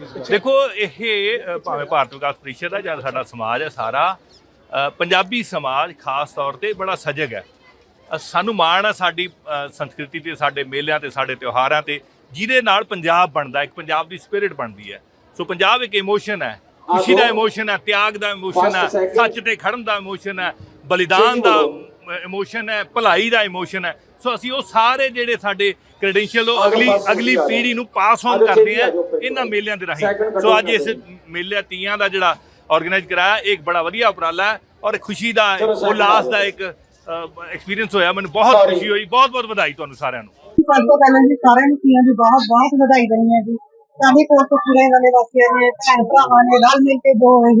ਦੇਖੋ ਇਹ ਭਾਵੇਂ ਭਾਰਤ ਵਿਕਾਸ ਪ੍ਰੀਸ਼ਦ ਹੈ ਜਾਂ ਸਾਡਾ ਸਮਾਜ ਹੈ ਸਾਰਾ ਪੰਜਾਬੀ ਸਮਾਜ ਖਾਸ ਤੌਰ ਤੇ ਬੜਾ ਸਜਗ ਹੈ। ਸਾਨੂੰ ਮਾਣ ਹੈ ਸਾਡੀ ਸੰਸਕ੍ਰਿਤੀ ਤੇ ਸਾਡੇ ਮੇਲਿਆਂ ਤੇ ਸਾਡੇ ਤਿਉਹਾਰਾਂ ਤੇ ਜਿਹਦੇ ਨਾਲ ਪੰਜਾਬ ਬਣਦਾ ਇੱਕ ਪੰਜਾਬ ਦੀ ਸਪਿਰਿਟ ਬਣਦੀ ਹੈ। ਸੋ ਪੰਜਾਬ ਇੱਕ ਇਮੋਸ਼ਨ ਹੈ ਖੁਸ਼ੀ ਦਾ ਇਮੋਸ਼ਨ ਹੈ ਤਿਆਗ ਦਾ ਇਮੋਸ਼ਨ ਹੈ. ਸੱਚ ਤੇ ਖੜਨ ਦਾ ਇਮੋਸ਼ਨ ਹੈ ਬਲੀਦਾਨ ਦਾ ਇਮੋਸ਼ਨ ਹੈ ਭਲਾਈ ਦਾ ਇਮੋਸ਼ਨ ਹੈ। ਸੋ ਅਸੀਂ ਉਹ ਸਾਰੇ ਜਿਹੜੇ ਸਾਡੇ ਕ੍ਰੈਡੈਂਸ਼ੀਅਲ ਉਹ ਅਗਲੀ ਅਗਲੀ ਪੀੜ੍ਹੀ ਨੂੰ ਪਾਸ ਔਨ ਕਰਦੇ ਆ। ਇਹਨਾਂ ਮੇਲਿਆਂ ਦੇ ਰਾਹੀਂ। ਸੋ ਅੱਜ ਇਸ ਮੇਲੇ ਤੀਆਂ ਦਾ ਜਿਹੜਾ ਆਰਗੇਨਾਈਜ਼ ਕਰਾਇਆ ਇੱਕ ਬੜਾ ਵਧੀਆ ਉਪਰਾਲਾ ਹੈ ਔਰ ਖੁਸ਼ੀ ਦਾ ਉਲਾਸ ਦਾ। ਇੱਕ ਐਕਸਪੀਰੀਅੰਸ ਹੋਇਆ। ਮੈਨੂੰ ਬਹੁਤ. ਖੁਸ਼ੀ ਹੋਈ ਬਹੁਤ ਬਹੁਤ ਵਧਾਈ ਤੁਹਾਨੂੰ ਸਾਰਿਆਂ ਨੂੰ। ਸਭ ਤੋਂ ਪਹਿਲਾਂ ਜੀ ਸਾਰਿਆਂ ਨੂੰ ਤੀਆਂ ਦੀ ਬਹੁਤ ਬਹੁਤ ਵਧਾਈ ਦਿੰਦੀ ਹਾਂ ਜੀ। ਸਾਡੇ ਕੋਲ ਤੋਂ ਪੂਰੇ ਨਵੇਂ ਵਾਸੀਆਂ ਨੇ ਭੈਣ ਭਰਾਵਾਂ ਨੇ ਰਲ ਮਿਲ ਕੇ ਜੋ ਇਹ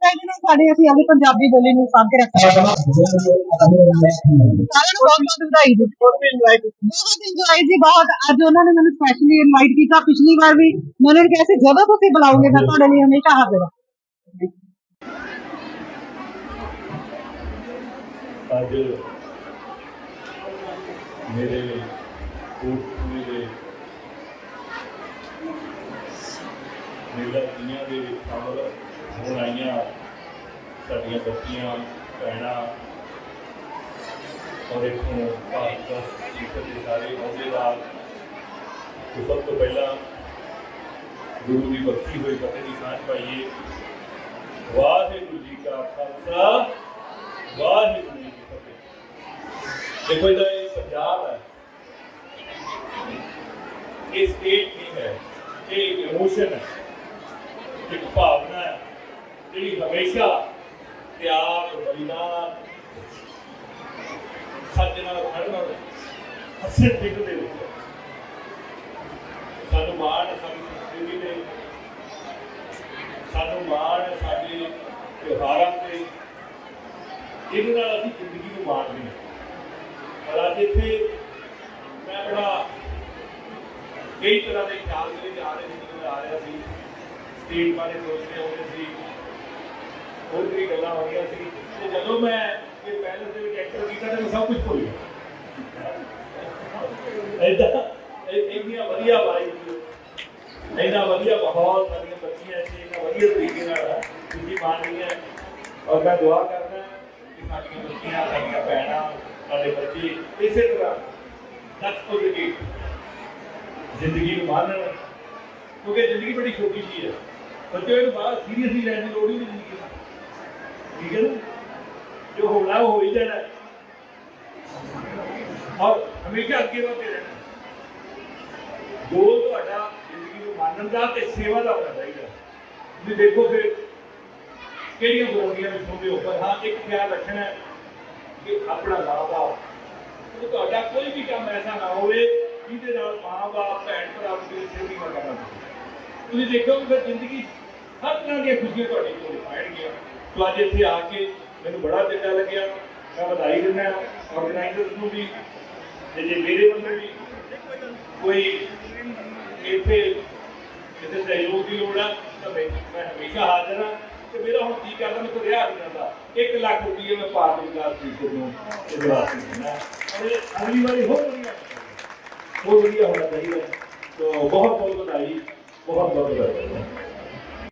ਤਾਂ ਇਹਦੇ ਨਾਲ ਸਾਡੇ ਅਸੀਂ ਆਪਣੀ ਪੰਜਾਬੀ ਬੋਲੀ ਨੂੰ ਸਾਂਭ ਕੇ ਰੱਖਾਂਗੇ ਸਾਰਿਆਂ ਨੂੰ ਬਹੁਤ ਬਹੁਤ ਵਧਾਈ ਜੀ ਬਹੁਤ ਇੰਜੋਏ ਜੀ ਬਹੁਤ ਅੱਜ ਉਹਨਾਂ ਨੇ ਮੈਨੂੰ ਸਪੈਸ਼ਲੀ ਇਨਵਾਈਟ ਕੀਤਾ ਪਿਛਲੀ ਵਾਰ ਵੀ ਮੈਨੂੰ ਕਿਹਾ ਸੀ ਜਦੋਂ ਤੁਸੀਂ ਬੁਲਾਓਗੇ ਮੈਂ ਤੁਹਾਡੇ ਲਈ ਹਮੇਸ਼ਾ ਹਾਜ਼ਰ ਹਾਂ ਅੱਜ ਮੇਰੇ ਕੋਟਪੂਰੇ ਦੇ ਮੇਲਾ ਦੁਨੀਆ ਦੇ ਵਿੱਚ ਸ਼ਾਮਲ ਹੋਣ ਆਈਆਂ ਸਾਡੀਆਂ ਬੱਚੀਆਂ ਭੈਣਾਂ ਔਰ ਇਥੋਂ ਭਾਰਤ ਦਾ ਜੀਵਨ ਦੇ ਸਾਰੇ ਅਹੁਦੇਦਾਰ ਤੇ ਸਭ ਤੋਂ ਪਹਿਲਾਂ ਗੁਰੂ ਦੀ ਬਖਸ਼ੀ ਹੋਈ ਫਤਿਹ ਦੀ ਸਾਂਝ ਪਾਈਏ ਵਾਹਿਗੁਰੂ ਜੀ ਕਾ ਖਾਲਸਾ ਵਾਹਿਗੁਰੂ ਜੀ ਕੀ ਫਤਿਹ ਦੇਖੋ ਇਹਦਾ ਇਹ ਪੰਜਾਬ ਹੈ ਇਹ ਸਟੇਟ ਨਹੀਂ ਹੈ ਇਹ ਇੱਕ ਇਮੋਸ਼ਨ ਹੈ ਇੱਕ ਭਾਵਨਾ ਹੈ ਜਿਹੜੀ ਹਮੇਸ਼ਾ ਤਿਆਗ ਬਲੀਦਾਨ ਸੱਚ ਨਾਲ ਖੜਨਾ ਹੱਸੇ ਟਿਕ ਦੇ ਸਾਨੂੰ ਮਾਣ ਸਾਡੀ ਸੰਸਕ੍ਰਿਤੀ ਤੇ। ਸਾਨੂੰ ਮਾਣ ਸਾਡੇ ਤਿਉਹਾਰਾਂ ਤੇ। ਇਹਦੇ ਨਾਲ ਅਸੀਂ ਜ਼ਿੰਦਗੀ ਨੂੰ ਮਾਣਦੇ ਹਾਂ। ਪਰ ਅੱਜ ਇੱਥੇ ਮੈਂ ਬੜਾ ਕਈ ਤਰ੍ਹਾਂ ਦੇ ਖਿਆਲ ਮੇਰੇ ਆ ਰਹੇ ਸੀ ਆ ਰਿਹਾ ਸੀ। ਸਟੇਟ ਬਾਰੇ ਸੋਚਦੇ ਹੁੰਦੇ ਸੀ। ਹੋਰ ਵੀ ਗੱਲਾਂ ਹੋ ਰਹੀਆਂ ਸੀ ਤੇ ਜਦੋਂ ਮੈਂ ਇਹ ਪੈਲਸ ਦੇ ਵਿੱਚ ਐਕਟਰ ਕੀਤਾ ਤਾਂ ਮੈਂ ਸਭ ਕੁਝ ਭੁੱਲ ਗਿਆ ਐਦਾਂ ਇਹ ਇੰਨੀਆਂ ਵਧੀਆ ਵਾਈਬ ਇੰਨਾ ਵਧੀਆ ਮਾਹੌਲ ਸਾਡੀਆਂ ਬੱਚੀਆਂ ਇੱਥੇ ਇੰਨਾ ਵਧੀਆ ਤਰੀਕੇ ਨਾਲ ਤੁਸੀਂ ਮਾਣ ਰਹੀਆਂ ਔਰ ਮੈਂ ਦੁਆ ਕਰਦਾ ਕਿ ਸਾਡੀਆਂ ਬੱਚੀਆਂ ਸਾਡੀਆਂ ਭੈਣਾਂ ਸਾਡੇ ਬੱਚੇ ਇਸੇ ਤਰ੍ਹਾਂ ਨੱਚ ਪੁੱਜ ਕੇ ਜ਼ਿੰਦਗੀ ਨੂੰ ਮਾਣਨ ਕਿਉਂਕਿ ਜ਼ਿੰਦਗੀ ਬੜੀ ਛੋਟੀ ਜੀ ਹੈ ਬੱਚੇ ਇਹਨੂੰ ਬਾਹਰ ਸੀਰੀਅਸਲੀ ਲੈਣ ਦੀ ਲੋੜ ਹੀ ਨਹੀਂ ਜ਼ਿੰਦਗੀ ਨੂੰ ਠੀਕ ਹੈ ਜੋ ਹੋਣਾ ਉਹ ਹੋ ਹੀ ਜਾਣਾ। ਹੈ। ਔਰ ਹਮੇਸ਼ਾ ਅੱਗੇ ਵਧਦੇ ਰਹਿਣਾ। ਗੋਲ ਤੁਹਾਡਾ ਜ਼ਿੰਦਗੀ ਨੂੰ ਮਾਨਣ ਦਾ ਤੇ ਸੇਵਾ ਦਾ ਹੋਣਾ ਚਾਹੀਦਾ। ਤੁਸੀਂ ਦੇਖੋ ਫਿਰ ਕਿਹੜੀਆਂ ਬੋਲੀਆਂ ਵਿੱਚ ਹੁੰਦੇ ਹੋ। ਪਰ ਹਾਂ, ਇੱਕ ਖਿਆਲ ਰੱਖਣਾ ਕਿ ਆਪਣਾ ਮਾਂ-ਬਾਪ ਤੁਹਾਡਾ ਕੋਈ ਵੀ ਕੰਮ ਐਸਾ ਨਾ ਹੋਵੇ, ਜਿਹਦੇ ਨਾਲ ਮਾਂ-ਬਾਪ ਭੈਣ ਭਰਾ ਨੂੰ ਸੇਵੀ ਨਾ ਕਰਨਾ ਪਵੇ। ਤੁਸੀਂ ਦੇਖੋਗੇ ਫਿਰ ਜ਼ਿੰਦਗੀ ਹਰ ਤਰ੍ਹਾਂ ਦੀਆਂ ਖੁਸ਼ੀਆਂ ਤੁਹਾਡੇ ਕੋਲ ਆਉਣਗੀਆਂ। ਸੋ ਅੱਜ ਇੱਥੇ ਆ ਕੇ ਮੈਨੂੰ ਬੜਾ ਚੰਗਾ ਲੱਗਿਆ। ਮੈਂ ਵਧਾਈ ਦਿੰਦਾ ਆਰਗੇਨਾਈਜ਼ਰਸ ਨੂੰ ਵੀ ਤੇ ਜੇ ਮੇਰੇ ਵੱਲੋਂ ਵੀ ਕੋਈ ਇੱਥੇ ਕਿਸੇ ਸਹਿਯੋਗ ਦੀ ਲੋੜ ਆ, ਤਾਂ ਮੈਂ ਹਮੇਸ਼ਾ ਹਾਜ਼ਰ ਹਾਂ। ਤੇ ਮੇਰਾ ਹੁਣ ਕੀ ਕਰਦਾ ਮੈਨੂੰ ਰਿਹਾ ਨਹੀਂ ਜਾਂਦਾ। 1 ਲੱਖ ਰੁਪਏ ਮੈਂ ਭਾਰਤ ਵਿਕਾਸ ਪ੍ਰੀਸ਼ਦ ਨੂੰ ਇਹਦੇ ਦਿੰਦਾ। ਔਰ ਅਗਲੀ ਵਾਰੀ ਹੋਰ ਵਧੀਆ। ਬਹੁਤ ਵਧੀਆ ਹੋਣਾ ਚਾਹੀਦਾ। ਤੋ ਬਹੁਤ ਬਹੁਤ ਵਧਾਈ, ਬਹੁਤ ਬਹੁਤ ਵਧਾਈ।